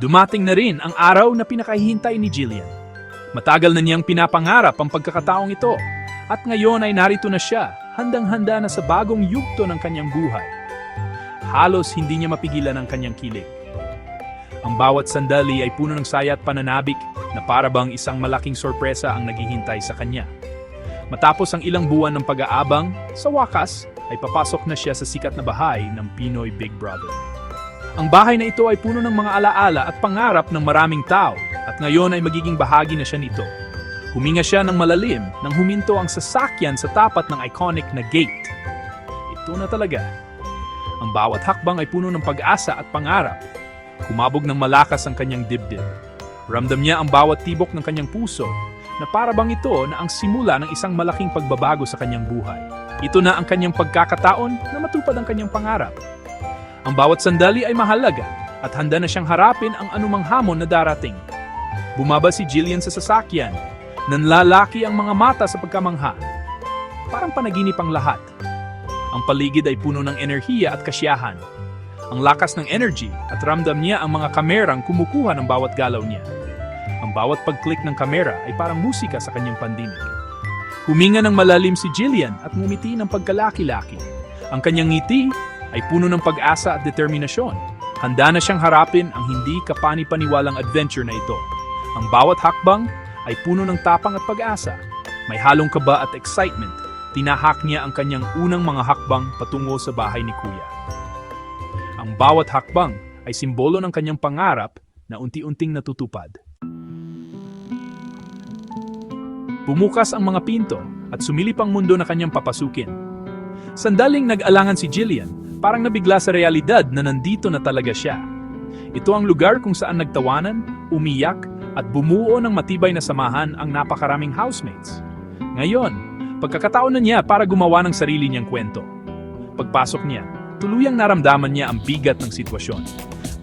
Dumating na rin ang araw na pinakahihintay ni Jillian. Matagal na niyang pinapangarap ang pagkakataong ito at ngayon ay narito na siya, handang-handa na sa bagong yugto ng kanyang buhay. Halos hindi niya mapigilan ang kanyang kilig. Ang bawat sandali ay puno ng saya at pananabik na para bang isang malaking sorpresa ang naghihintay sa kanya. Matapos ang ilang buwan ng pag-aabang, sa wakas ay papasok na siya sa sikat na bahay ng Pinoy Big Brother. Ang bahay na ito ay puno ng mga alaala at pangarap ng maraming tao at ngayon ay magiging bahagi na siya nito. Huminga siya ng malalim nang huminto ang sasakyan sa tapat ng iconic na gate. Ito na talaga. Ang bawat hakbang ay puno ng pag-asa at pangarap. Kumabog ng malakas ang kanyang dibdib. Ramdam niya ang bawat tibok ng kanyang puso na para ito na ang simula ng isang malaking pagbabago sa kanyang buhay. Ito na ang kanyang pagkakataon na matupad ang kanyang pangarap. Ang bawat sandali ay mahalaga at handa na siyang harapin ang anumang hamon na darating. Bumaba si Jillian sa sasakyan. Nanlalaki ang mga mata sa pagkamangha. Parang panaginip ang lahat. Ang paligid ay puno ng enerhiya at kasiyahan. Ang lakas ng energy at ramdam niya ang mga kamerang kumukuha ng bawat galaw niya. Ang bawat pag-click ng kamera ay parang musika sa kanyang pandinig. Huminga ng malalim si Jillian at ngumiti ng pagkalaki-laki. Ang kanyang ngiti ay puno ng pag-asa at determinasyon. Handa na siyang harapin ang hindi kapani-paniwalang adventure na ito. Ang bawat hakbang ay puno ng tapang at pag-asa. May halong kaba at excitement. Tinahak niya ang kanyang unang mga hakbang patungo sa bahay ni Kuya. Ang bawat hakbang ay simbolo ng kanyang pangarap na unti-unting natutupad. Bumukas ang mga pinto at sumilip ang mundo na kanyang papasukin. Sandaling nag-alangan si Jillian, parang nabigla sa realidad na nandito na talaga siya. Ito ang lugar kung saan nagtawanan, umiyak, at bumuo ng matibay na samahan ang napakaraming housemates. Ngayon, pagkakataon na niya para gumawa ng sarili niyang kwento. Pagpasok niya, tuluyang naramdaman niya ang bigat ng sitwasyon.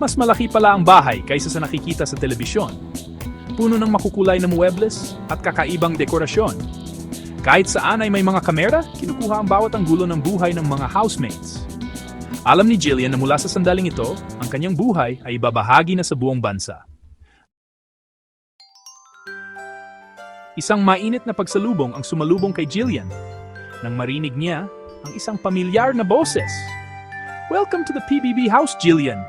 Mas malaki pala ang bahay kaysa sa nakikita sa telebisyon. Puno ng makukulay na muebles at kakaibang dekorasyon. Kahit saan ay may mga kamera, kinukuha ang bawat anggulo ng buhay ng mga housemates. Alam ni Jillian na mula sa sandaling ito, ang kanyang buhay ay ibabahagi na sa buong bansa. Isang mainit na pagsalubong ang sumalubong kay Jillian. Nang marinig niya ang isang pamilyar na boses. Welcome to the PBB house, Jillian.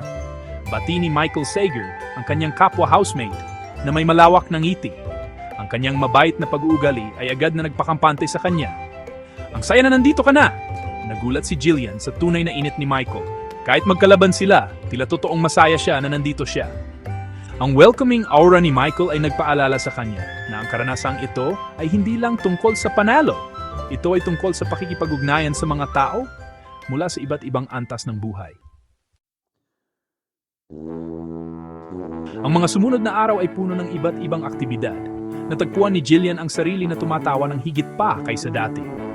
Bati ni Michael Sager, ang kanyang kapwa housemate, na may malawak na ngiti. Ang kanyang mabait na pag-uugali ay agad na nagpakampante sa kanya. Ang saya na nandito ka na! Nagulat si Jillian sa tunay na init ni Michael. Kahit magkalaban sila, tila totoong masaya siya na nandito siya. Ang welcoming aura ni Michael ay nagpaalala sa kanya na ang karanasang ito ay hindi lang tungkol sa panalo. Ito ay tungkol sa pakikipag-ugnayan sa mga tao mula sa iba't ibang antas ng buhay. Ang mga sumunod na araw ay puno ng iba't ibang aktibidad. Natagpuan ni Jillian ang sarili na tumatawa ng higit pa kaysa dati.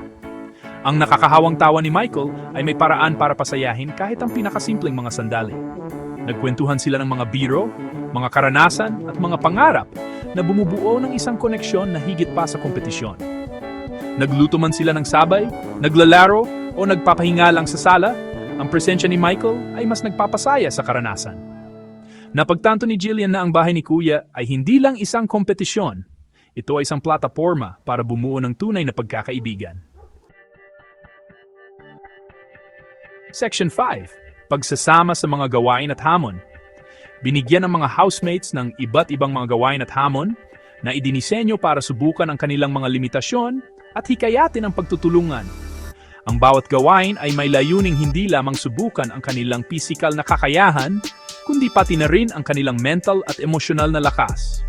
Ang nakakahawang tawa ni Michael ay may paraan para pasayahin kahit ang pinakasimpleng mga sandali. Nagkwentuhan sila ng mga biro, mga karanasan at mga pangarap na bumubuo ng isang koneksyon na higit pa sa kompetisyon. Nagluto man sila ng sabay, naglalaro o nagpapahinga lang sa sala, ang presensya ni Michael ay mas nagpapasaya sa karanasan. Napagtanto ni Jillian na ang bahay ni Kuya ay hindi lang isang kompetisyon, ito ay isang plataforma para bumuo ng tunay na pagkakaibigan. Section 5. Pagsasama sa mga gawain at hamon. Binigyan ng mga housemates ng iba't ibang mga gawain at hamon na idinisenyo para subukan ang kanilang mga limitasyon at hikayatin ang pagtutulungan. Ang bawat gawain ay may layuning hindi lamang subukan ang kanilang pisikal na kakayahan, kundi pati na rin ang kanilang mental at emosyonal na lakas.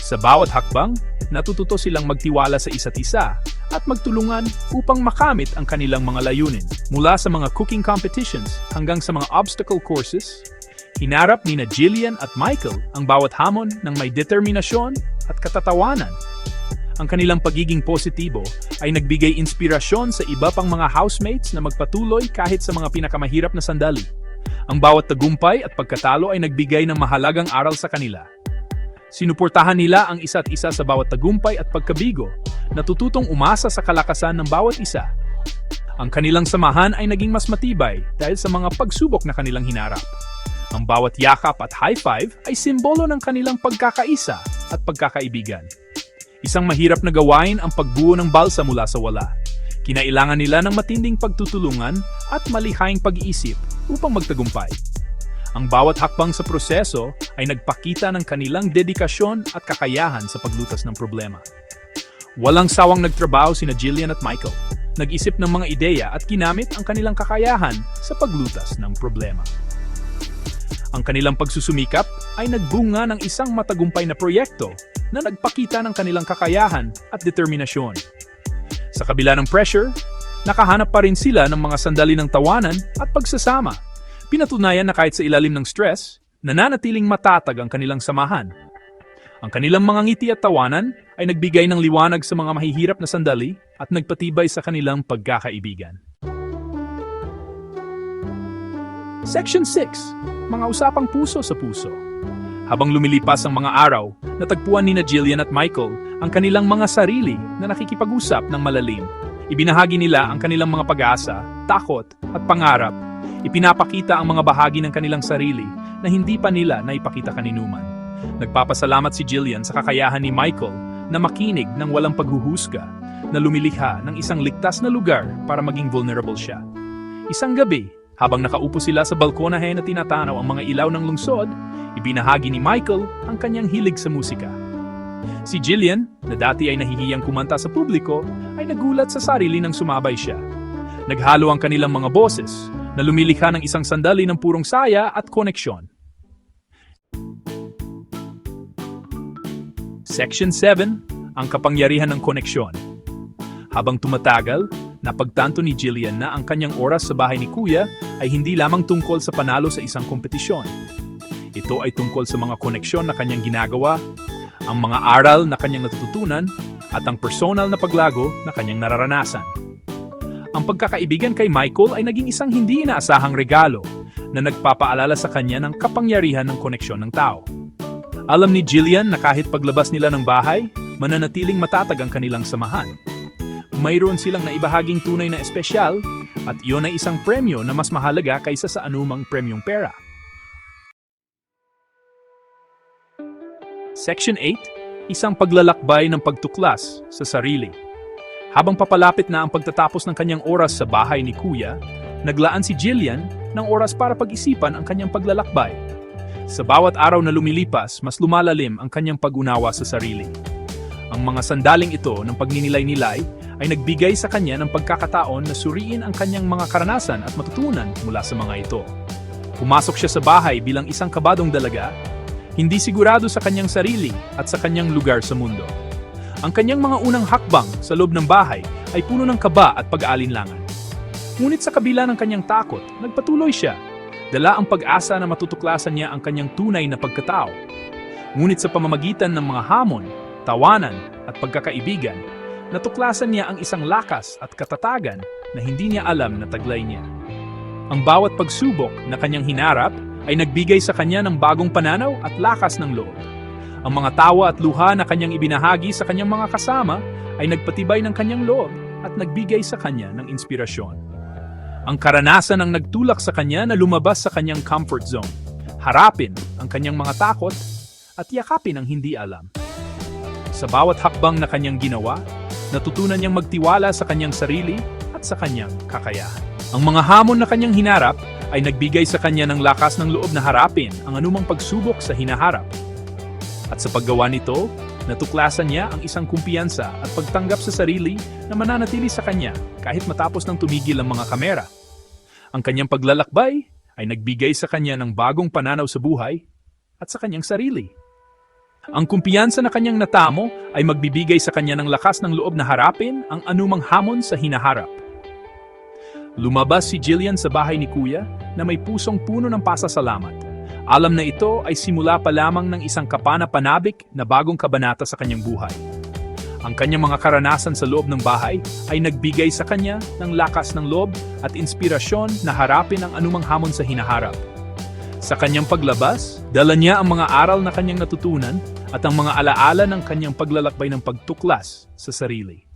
Sa bawat hakbang, natututo silang magtiwala sa isa't isa at magtulungan upang makamit ang kanilang mga layunin. Mula sa mga cooking competitions hanggang sa mga obstacle courses, hinarap ni na Jillian at Michael ang bawat hamon ng may determinasyon at katatawanan. Ang kanilang pagiging positibo ay nagbigay inspirasyon sa iba pang mga housemates na magpatuloy kahit sa mga pinakamahirap na sandali. Ang bawat tagumpay at pagkatalo ay nagbigay ng mahalagang aral sa kanila. Sinuportahan nila ang isa't isa sa bawat tagumpay at pagkabigo, natututong umasa sa kalakasan ng bawat isa. Ang kanilang samahan ay naging mas matibay dahil sa mga pagsubok na kanilang hinarap. Ang bawat yakap at high five ay simbolo ng kanilang pagkakaisa at pagkakaibigan. Isang mahirap na gawain ang pagbuo ng balsa mula sa wala. Kinailangan nila ng matinding pagtutulungan at malihaying pag-iisip upang magtagumpay. Ang bawat hakbang sa proseso ay nagpakita ng kanilang dedikasyon at kakayahan sa paglutas ng problema. Walang sawang nagtrabaho sina Jillian at Michael. Nag-isip ng mga ideya at ginamit ang kanilang kakayahan sa paglutas ng problema. Ang kanilang pagsusumikap ay nagbunga ng isang matagumpay na proyekto na nagpakita ng kanilang kakayahan at determinasyon. Sa kabila ng pressure, nakahanap pa rin sila ng mga sandali ng tawanan at pagsasama. Pinatunayan na kahit sa ilalim ng stress, nananatiling matatag ang kanilang samahan. Ang kanilang mga ngiti at tawanan ay nagbigay ng liwanag sa mga mahihirap na sandali at nagpatibay sa kanilang pagkakaibigan. Section 6. Mga usapang puso sa puso. Habang lumilipas ang mga araw, natagpuan ni Jillian at Michael ang kanilang mga sarili na nakikipag-usap ng malalim. Ibinahagi nila ang kanilang mga pag-asa, takot at pangarap. Ipinapakita ang mga bahagi ng kanilang sarili na hindi pa nila naipakita kaninuman. Nagpapasalamat si Jillian sa kakayahan ni Michael na makinig ng walang paghuhusga, na lumilikha ng isang ligtas na lugar para maging vulnerable siya. Isang gabi, habang nakaupo sila sa balkonahe na tinatanaw ang mga ilaw ng lungsod, ibinahagi ni Michael ang kanyang hilig sa musika. Si Jillian, na dati ay nahihiyang kumanta sa publiko, ay nagulat sa sarili nang sumabay siya. Naghalo ang kanilang mga boses na lumilikha ng isang sandali ng purong saya at koneksyon. Section 7, ang kapangyarihan ng koneksyon. Habang tumatagal, napagtanto ni Jillian na ang kanyang oras sa bahay ni Kuya ay hindi lamang tungkol sa panalo sa isang kompetisyon. Ito ay tungkol sa mga koneksyon na kanyang ginagawa, ang mga aral na kanyang natututunan, at ang personal na paglago na kanyang nararanasan. Ang pagkakaibigan kay Michael ay naging isang hindi inaasahang regalo na nagpapaalala sa kanya ng kapangyarihan ng koneksyon ng tao. Alam ni Jillian na kahit paglabas nila ng bahay, mananatiling matatag ang kanilang samahan. Mayroon silang naibahaging tunay na espesyal at iyon ay isang premyo na mas mahalaga kaysa sa anumang premyong pera. Section 8, isang paglalakbay ng pagtuklas sa sarili. Habang papalapit na ang pagtatapos ng kanyang oras sa bahay ni Kuya, naglaan si Jillian ng oras para pag-isipan ang kanyang paglalakbay. Sa bawat araw na lumilipas, mas lumalalim ang kanyang pag-unawa sa sarili. Ang mga sandaling ito ng pagninilay-nilay ay nagbigay sa kanya ng pagkakataon na suriin ang kanyang mga karanasan at matutunan mula sa mga ito. Pumasok siya sa bahay bilang isang kabadong dalaga, hindi sigurado sa kanyang sarili at sa kanyang lugar sa mundo. Ang kanyang mga unang hakbang sa loob ng bahay ay puno ng kaba at pag-aalinlangan. Ngunit sa kabila ng kanyang takot, nagpatuloy siya. Dala ang pag-asa na matutuklasan niya ang kanyang tunay na pagkatao. Ngunit sa pamamagitan ng mga hamon, tawanan at pagkakaibigan, natuklasan niya ang isang lakas at katatagan na hindi niya alam na taglay niya. Ang bawat pagsubok na kanyang hinarap ay nagbigay sa kanya ng bagong pananaw at lakas ng loob. Ang mga tawa at luha na kanyang ibinahagi sa kanyang mga kasama ay nagpatibay ng kanyang loob at nagbigay sa kanya ng inspirasyon. Ang karanasan ang nagtulak sa kanya na lumabas sa kanyang comfort zone, harapin ang kanyang mga takot at yakapin ang hindi alam. Sa bawat hakbang na kanyang ginawa, natutunan niyang magtiwala sa kanyang sarili at sa kanyang kakayahan. Ang mga hamon na kanyang hinarap ay nagbigay sa kanya ng lakas ng loob na harapin ang anumang pagsubok sa hinaharap. At sa paggawa nito, natuklasan niya ang isang kumpiyansa at pagtanggap sa sarili na mananatili sa kanya kahit matapos ng tumigil ang mga kamera. Ang kanyang paglalakbay ay nagbigay sa kanya ng bagong pananaw sa buhay at sa kanyang sarili. Ang kumpiyansa na kanyang natamo ay magbibigay sa kanya ng lakas ng loob na harapin ang anumang hamon sa hinaharap. Lumabas si Jillian sa bahay ni Kuya na may pusong puno ng pasasalamat. Alam na ito ay simula pa lamang ng isang kapana-panabik na bagong kabanata sa kanyang buhay. Ang kanyang mga karanasan sa loob ng bahay ay nagbigay sa kanya ng lakas ng loob at inspirasyon na harapin ang anumang hamon sa hinaharap. Sa kanyang paglabas, dala niya ang mga aral na kanyang natutunan at ang mga alaala ng kanyang paglalakbay ng pagtuklas sa sarili.